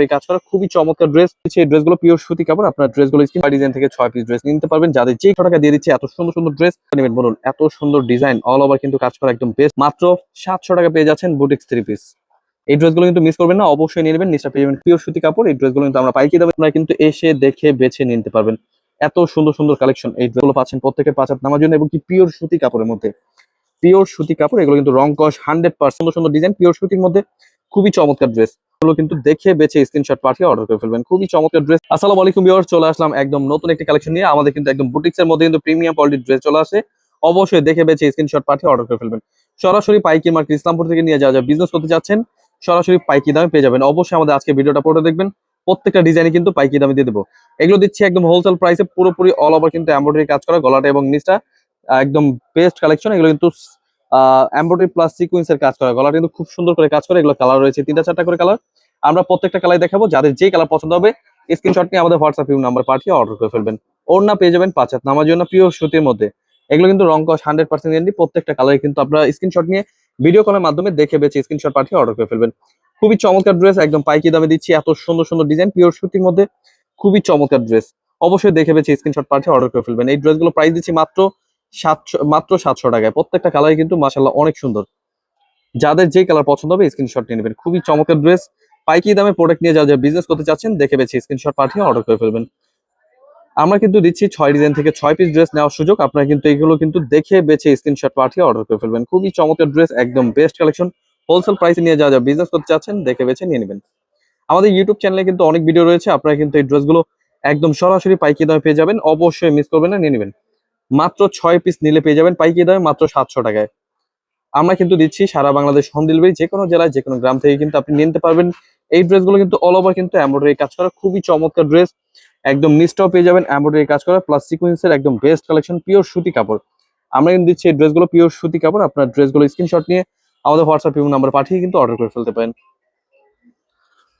এই কাজ করা খুবই চমৎকার ড্রেস এই ড্রেসগুলো পিওর সুতি কাপড়। আপনার ড্রেসগুলো স্কিন ডিজাইন থেকে ছয় পিস ড্রেস নিতে পারবেন। যাদের যে টাকা দিয়ে দিচ্ছে, এত সুন্দর সুন্দর ড্রেস নেবেন। বলুন, এত সুন্দর ডিজাইন অল ওভার কিন্তু কাজ করা একদম বেস্ট মাত্র সাতশো টাকা পেয়ে যাচ্ছেন বুটিক্স থ্রি পিস এই ড্রেসগুলো কিন্তু মিস করবেন না, অবশ্যই নিয়ে নেবেন। নিচটা পেয়ে যাবেন পিওর সুতি কাপড়। এই ড্রেসগুলো কিন্তু আমরা পাইকি দেবেন আপনারা কিন্তু এসে দেখে, বেছে নিতে পারবেন। এত সুন্দর সুন্দর কালেকশন এই ড্রেসগুলো পাচ্ছেন প্রত্যেকের পাঁচাত নামার জন্য এবং কি পিওর সুতি কাপড়ের মধ্যে। পিওর সুতি কাপড়, এগুলো কিন্তু রং কস হান্ড্রেড পার্সেন্ট সুন্দর সুন্দর ডিজাইন পিওর সুতির মধ্যে। খুবই চমৎকার ড্রেস এগুলো কিন্তু দেখে বেছে স্ক্রিনশট পাঠিয়ে অর্ডার করে ফেলবেন। খুবই চমৎকার ড্রেস আসসালামু আলাইকুম ভিউয়ার চলে আসলাম একদম নতুন একটি কালেকশন নিয়ে। আমাদের কিন্তু একদম বুটিক্স এর মধ্যে কিন্তু প্রিমিয়াম কোয়ালিটির ড্রেস চলে আসে। অবশ্যই দেখে বেছে স্ক্রিনশট পাঠিয়ে অর্ডার করে ফেলবেন। সরাসরি পাইকি মার্কেট ইসলামপুর থেকে নিয়ে যাওয়া যায় বিজনেস করতে যাচ্ছেন, সরাসরি পাইকি দামে পেয়ে যাবেন। অবশ্যই আমাদের আজকে ভিডিওটা পড়ে দেখবেন। প্রত্যেকটা ডিজাইনে কিন্তু পাইকি দামে দিয়ে দেবো। এগুলো দিচ্ছি একদম হোলসেল প্রাইসে পুরোপুরি অল ওভার কিন্তু এমব্রয়ডারি কাজ করা, গলাটা এবং নিচটা, একদম বেস্ট কালেকশন এগুলো কিন্তু এমব্রয়ডারি প্লাস সিকুয়েন্সের কাজ করা। গলাটা কিন্তু খুব সুন্দর করে কাজ করে, এগুলো কালার রয়েছে, তিনটা চারটা করে কালার আমরা প্রত্যেকটা কালার দেখাবো, যাদের যে কালার পছন্দ হবে স্ক্রিনশট নিয়ে আমাদের হোয়াটসঅ্যাপ নাম্বার পাঠিয়ে অর্ডার করে ফেলবেন। ওড়না পেয়ে যাবেন পাঁচ নামার জন্য পিওর সুতির মধ্যে। এগুলো কিন্তু রং কস হান্ড্রেড পার্সেন্ট গ্যারান্টি প্রত্যেকটা কালারে কিন্তু আপনারা স্ক্রিনশট নিয়ে ভিডিও কলের মাধ্যমে দেখে বেছে স্ক্রিনশট পাঠিয়ে অর্ডার করে ফেলবেন। খুবই চমৎকার ড্রেস একদম পাইকি দামে দিচ্ছি, এত সুন্দর সুন্দর ডিজাইন পিওর সুতির মধ্যে খুবই চমৎকার ড্রেস অবশ্যই দেখে বেছে স্ক্রিনশট পাঠিয়ে অর্ডার করে ফেলবেন। এই ড্রেসগুলো প্রাইস দিচ্ছি মাত্র সাতশো, মাত্র সাতশো টাকায়। প্রত্যেকটা কালারই কিন্তু মাসাল্লাহ অনেক সুন্দর। যাদের যে কালার পছন্দ হবে স্ক্রিনশট নিয়ে নেবেন। খুবই চমকের ড্রেস পাইকি দামে প্রোডাক্ট নিয়ে যা যা বিজনেস করতে চাচ্ছেন, দেখে বেছে স্ক্রিনশট পাঠিয়ে অর্ডার করে ফেলবেন। আমরা কিন্তু দিচ্ছি ছয় ডিজাইন থেকে ছয় পিস ড্রেস নেওয়ার সুযোগ। আপনারা কিন্তু এগুলো কিন্তু দেখে বেছে স্ক্রিনশট পাঠিয়ে অর্ডার করে ফেলবেন। খুবই চমকের ড্রেস একদম বেস্ট কালেকশন হোলসেল প্রাইসে নিয়ে যা যা বিজনেস করতে চাচ্ছেন, দেখে বেছে নিয়ে নেবেন। আমাদের ইউটিউব চ্যানেলে কিন্তু অনেক ভিডিও রয়েছে। আপনারা কিন্তু এই ড্রেসগুলো একদম সরাসরি পাইকি দামে পেয়ে যাবেন। অবশ্যই মিস করবেন না, নিয়ে নেবেন। মাত্র ছয় পিস নিলে পেয়ে যাবেন পাইকি দামে মাত্র সাতশো টাকায়। আমরা কিন্তু দিচ্ছি সারা বাংলাদেশ হোম ডেলিভারি যে কোনো জেলায়, যে কোনো গ্রাম থেকে কিন্তু আপনি নিতে পারবেন। এই ড্রেসগুলো কিন্তু অল ওভার কিন্তু এমব্রয়ডারি কাজ করা, খুবই চমৎকার ড্রেস একদম নিচটাও পেয়ে যাবেন এমব্রয়ডারি কাজ করা প্লাস সিকুয়েন্সের একদম বেস্ট কালেকশন পিওর সুতি কাপড়। আমরা কিন্তু দিচ্ছি এই ড্রেসগুলো পিওর সুতি কাপড়, আপনার ড্রেসগুলো স্ক্রিনশট নিয়ে আমাদের হোয়াটসঅ্যাপ নাম্বার পাঠিয়ে কিন্তু অর্ডার করে ফেলতে পারেন।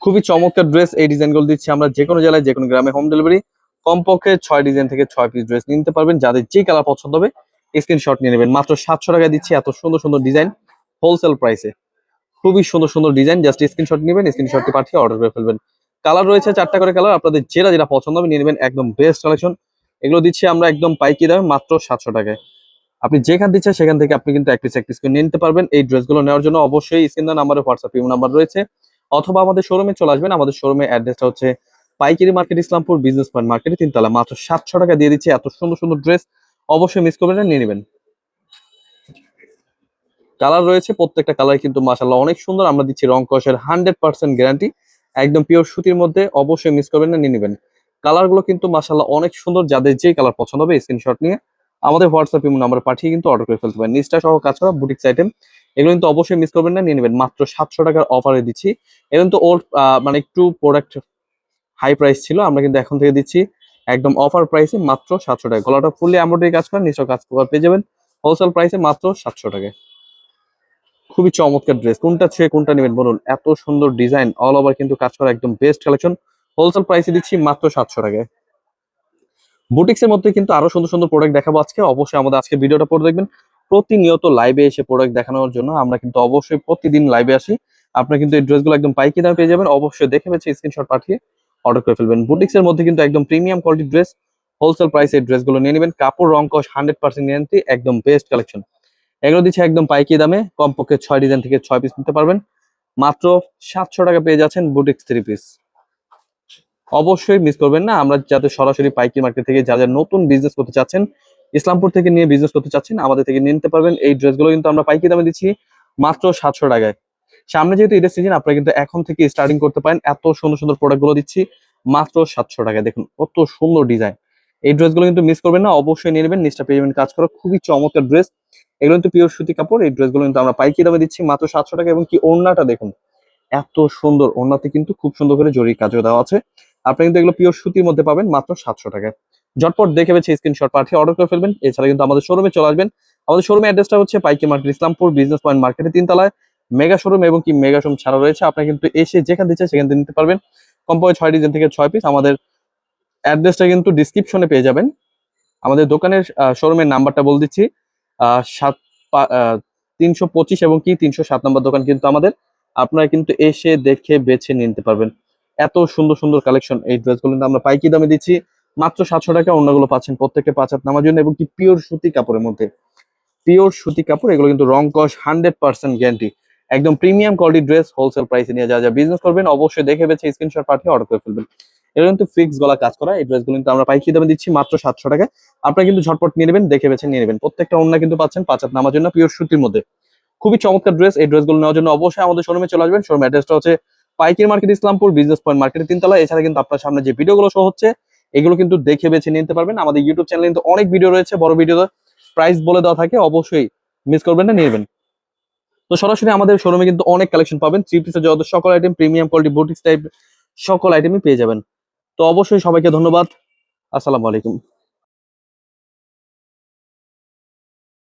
খুবই চমৎকার ড্রেস এই ডিজাইনগুলো দিচ্ছি আমরা, যে কোনো জেলায়, যে কোনো গ্রামে হোম ডেলিভারি কমপক্ষে ছয় ডিজাইন থেকে ছয় পিস ড্রেস নিতে পারবেন। যাদের যে কালার পছন্দ হবে স্ক্রিনশট নিয়ে নেবেন। মাত্র সাতশো টাকায় দিচ্ছি এত সুন্দর সুন্দর ডিজাইন হোলসেল প্রাইসে খুবই সুন্দর সুন্দর ডিজাইন জাস্ট স্ক্রিনশট নেবেন স্ক্রিনশটটি পাঠিয়ে অর্ডার করে ফেলবেন। কালার রয়েছে চারটা করে কালার আপনাদের যেটা যেটা পছন্দ হবে নিয়ে নেবেন। একদম বেস্ট কালেকশন এগুলো দিচ্ছি আমরা একদম পাইকি দামে, মাত্র সাতশো টাকায়। আপনি যেখান দিচ্ছেন সেখান থেকে আপনি কিন্তু এক পিস এক পিস করে নিতে পারবেন। এই ড্রেসগুলো নেওয়ার জন্য অবশ্যই স্ক্রিন নাম্বারে হোয়াটসঅ্যাপ নাম্বার রয়েছে। অথবা আমাদের শোরুমে চলে আসবেন। আমাদের শোরুমে অ্যাড্রেসটা হচ্ছে পাইকারি মার্কেট ইসলামপুর বিজনেস পয়েন্ট মার্কেটে তিনতলা। মাত্র সাতশো টাকা দিয়ে দিচ্ছি। এত সুন্দর সুন্দর ড্রেস অবশ্যই মিস করবেন নিয়ে নেবেন। কালার রয়েছে, প্রত্যেকটা কালার কিন্তু মাসাল্লাহ অনেক সুন্দর। আমরা দিচ্ছি রং কষের হান্ড্রেড পার্সেন্ট গ্যারান্টি একদম পিওর সুতির মধ্যে অবশ্যই মিস করবেন না, নিয়ে নেবেন। কালারগুলো কিন্তু মাসাল্লাহ অনেক সুন্দর। যাদের যে কালার পছন্দ হবে স্ক্রিনশট নিয়ে আমাদের হোয়াটসঅ্যাপ ইমো নাম্বার পাঠিয়ে কিন্তু অর্ডার করে ফেলতে পারেন। নিচটা সহ কাজ করা বুটিক্স আইটেম এগুলো কিন্তু অবশ্যই মিস করবেন না, নিয়ে নেবেন। মাত্র সাতশো টাকার অফারে দিচ্ছি। এগুলো কিন্তু ওল্ড মানে একটু প্রোডাক্ট হাই প্রাইস ছিল, আমরা কিন্তু এখন থেকে দিচ্ছি একদম অফার প্রাইসে মাত্র সাতশো টাকা। গলাটা ফুললি এমব্রয়ডারি কাজ করা নিচেও কাজ করা পেয়ে যাবেন। হোলসেল প্রাইসে মাত্র সাতশো টাকায় খুবই চমৎকার ড্রেস কোনটা ছেড়ে কোনটা নেবেন বলুন? এত সুন্দর ডিজাইন অল ওভার কিন্তু কাজ করা একদম বেস্ট কালেকশন হোলসেল প্রাইসে দিচ্ছি মাত্র সাতশো টাকায় বুটিক্স এর মধ্যে কিন্তু আরও সুন্দর সুন্দর প্রোডাক্ট দেখাবো আজকে। অবশ্যই আমাদের আজকে ভিডিওটা পড়ে দেখবেন। প্রতিনিয়ত লাইভে এসে প্রোডাক্ট দেখানোর জন্য আমরা কিন্তু অবশ্যই প্রতিদিন লাইভে আসি। আপনারা কিন্তু এই ড্রেসগুলো একদম পাইকি দামে পেয়ে যাবেন। অবশ্যই দেখে পেয়েছে স্ক্রিনশট পাঠিয়ে অর্ডার করে ফেলবেন। বুটিক্স এর মধ্যে কিন্তু একদম প্রিমিয়াম কোয়ালিটি ড্রেস হোলসেল প্রাইসে এই ড্রেসগুলো নিয়ে নেবেন। কাপড়, রং কস হান্ড্রেড পার্সেন্ট একদম বেস্ট কালেকশন এগুলো দিচ্ছে একদম পাইকি দামে, কমপক্ষে ছয় ডিজাইন থেকে ছয় পিস নিতে পারবেন। মাত্র সাতশো টাকা পেয়ে যাচ্ছেন বুটিক্স থ্রি পিস অবশ্যই মিস করবেন না। আমরা যাতে সরাসরি পাইকি মার্কেট থেকে যা যা নতুন বিজনেস করতে চাচ্ছেন, ইসলামপুর থেকে নিয়ে বিজনেস করতে চাচ্ছেন, আমাদের থেকে নিয়ে নিতে পারবেন। এই ড্রেসগুলো কিন্তু আমরা পাইকি দামে দিচ্ছি মাত্র সাতশো টাকায়। সামনে যেহেতু ঈদের সিজন আপনারা কিন্তু এখন থেকে স্টার্টিং করতে পারেন। এত সুন্দর সুন্দর প্রোডাক্টগুলো দিচ্ছি, মাত্র সাতশো টাকায়। দেখুন, কত সুন্দর ডিজাইন এই ড্রেসগুলো কিন্তু মিস করবেন না, অবশ্যই নিয়ে নেবেন। নিচটা যাবেন, কাজ করা খুবই চমৎকার ড্রেস এগুলো কিন্তু পিওর সুতি কাপড়। এই ড্রেসগুলো কিন্তু আমরা পাইকি দামে দিচ্ছি, মাত্র সাতশো টাকা এবং কি ওড়নাটা দেখুন, এত সুন্দর। ওড়নাতে কিন্তু খুব সুন্দর করে জরি কাজও দেওয়া আছে। আপনি কিন্তু এগুলো পিওর সুতির মধ্যে পাবেন, মাত্র সাতশো টাকায়। ঝটপট দেখে পেয়েছে স্ক্রিনশট পাঠিয়ে অর্ডার করে ফেলবেন। এছাড়া কিন্তু আমাদের শোরুমে চলে আসবেন। আমাদের শোরুমে অ্যাড্রেসটা হচ্ছে পাইকি মার্কেট ইসলামপুর বিজনেস পয়েন্ট মার্কেটে তিনতলায়। মেগা শোরুম এবং কি মেগা শোরুম ছাড়া রয়েছে আপনি কিন্তু এসে যেখান দিচ্ছে সেখান থেকে নিতে পারবেন। কমপক্ষে ছয় ডিজাইন থেকে ছয় পিস আমাদের অ্যাড্রেসটা কিন্তু ডিসক্রিপশনে পেয়ে যাবেন। আমাদের দোকানের শোরুমের নাম্বারটা বলে দিচ্ছি। সাত তিনশো পঁচিশ এবং কি তিনশো সাত নম্বর দোকান কিন্তু আমাদের। আপনারা কিন্তু এসে দেখে বেছে নিতে পারবেন। এত সুন্দর সুন্দর কালেকশন এই ড্রেসগুলো আমরা পাইকি দামে দিচ্ছি। মাত্র সাতশো টাকা, অন্যগুলো পাচ্ছেন প্রত্যেকটা পাঁচ হাত নামার জন্য এবং কি পিওর সুতি কাপড়ের মধ্যে। পিওর সুতি কাপড়, এগুলো কিন্তু রং কস হান্ড্রেড পার্সেন্ট গ্যারান্টি একদম প্রিমিয়াম কোয়ালিটি ড্রেস হোলসেল প্রাইসে নিয়ে যা যা বিজনেস করবেন, অবশ্যই দেখে বেছে স্ক্রিনশট পাঠিয়ে অর্ডার করে ফেলবেন। এগুলো কিন্তু ফিক্স গলা কাজ করা, এই ড্রেসগুলো কিন্তু আমরা পাইকি দামে দিচ্ছি মাত্র সাতশো টাকা আপনারা কিন্তু ঝটপট নিয়ে নেবেন, দেখে বেছে নিয়ে নেবেন। প্রত্যেকটা অন্য কিন্তু পাচ্ছেন পাঁচ হাত নামার জন্য পিওর সুতির মধ্যে। খুবই চমৎকার ড্রেস এই ড্রেসগুলো নেওয়ার জন্য অবশ্যই আমাদের শোরুমে চলে আসবেন। শোরুম অ্যাড্রেসটা হচ্ছে পাইকির মার্কেট, ইসলামপুর বিজনেস পয়েন্ট মার্কেটের তিনতলা। এছাড়া কিন্তু আপনার সামনে যে ভিডিওগুলো শো হচ্ছে, এগুলো কিন্তু দেখে বেছে নিতে পারবেন। আমাদের ইউটিউব চ্যানেলে কিন্তু অনেক ভিডিও রয়েছে, বড় ভিডিও প্রাইস বলে দেওয়া থাকে, অবশ্যই মিস করবেন না নেবেন। তো সরাসরি আমাদের শোরুমে কিন্তু অনেক কালেকশন পাবেন। থ্রি পিসের যত সকল item premium quality boutiques type সকল আইটেমই পেয়ে যাবেন। তো অবশ্যই সবাইকে ধন্যবাদ। আসসালামু আলাইকুম।